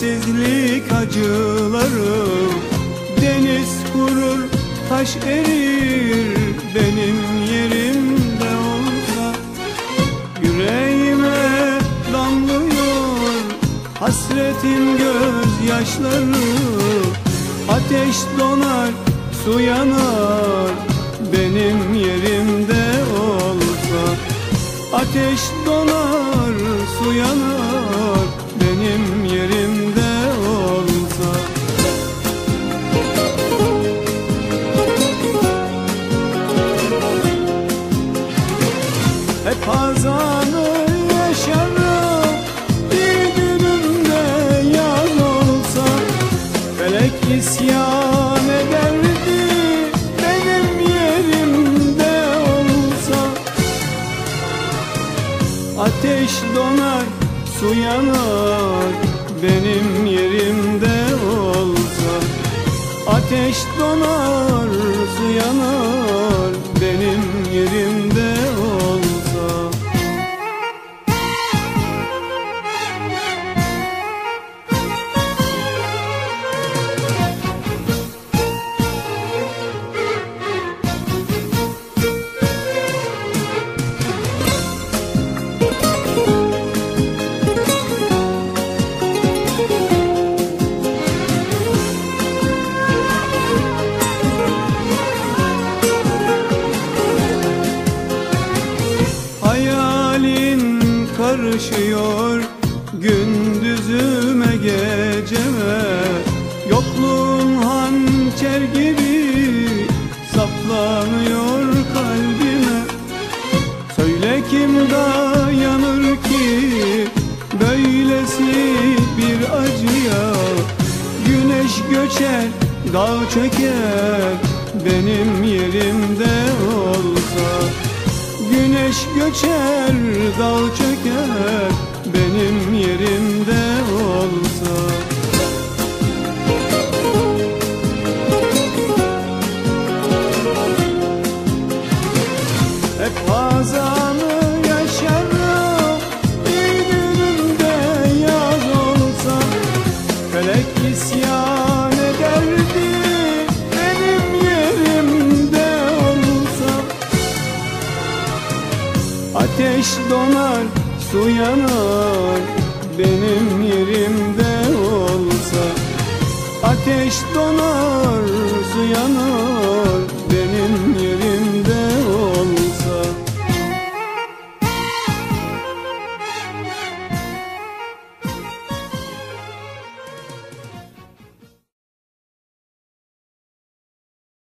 çektik acıları Deniz kurur taş erir benim yerimde olsa. Yüreğime damlıyor hasretin gözyaşları. Ateş donar su yanar benim yerimde olsa. Ateş donar su yanar benim donar su yanar Benim yerimde olsa Ateş donar karışıyor gündüzüme geceme Yokluğun hançer gibi saplanıyor kalbime. Söyle kim dayanır ki böylesi bir acıya? Güneş göçer, dağ çöker benim yerimde olsa Güneş göçer, dağ çöker benim yerimde Ateş donar su yanar Benim yerimde olsa. Ateş donar su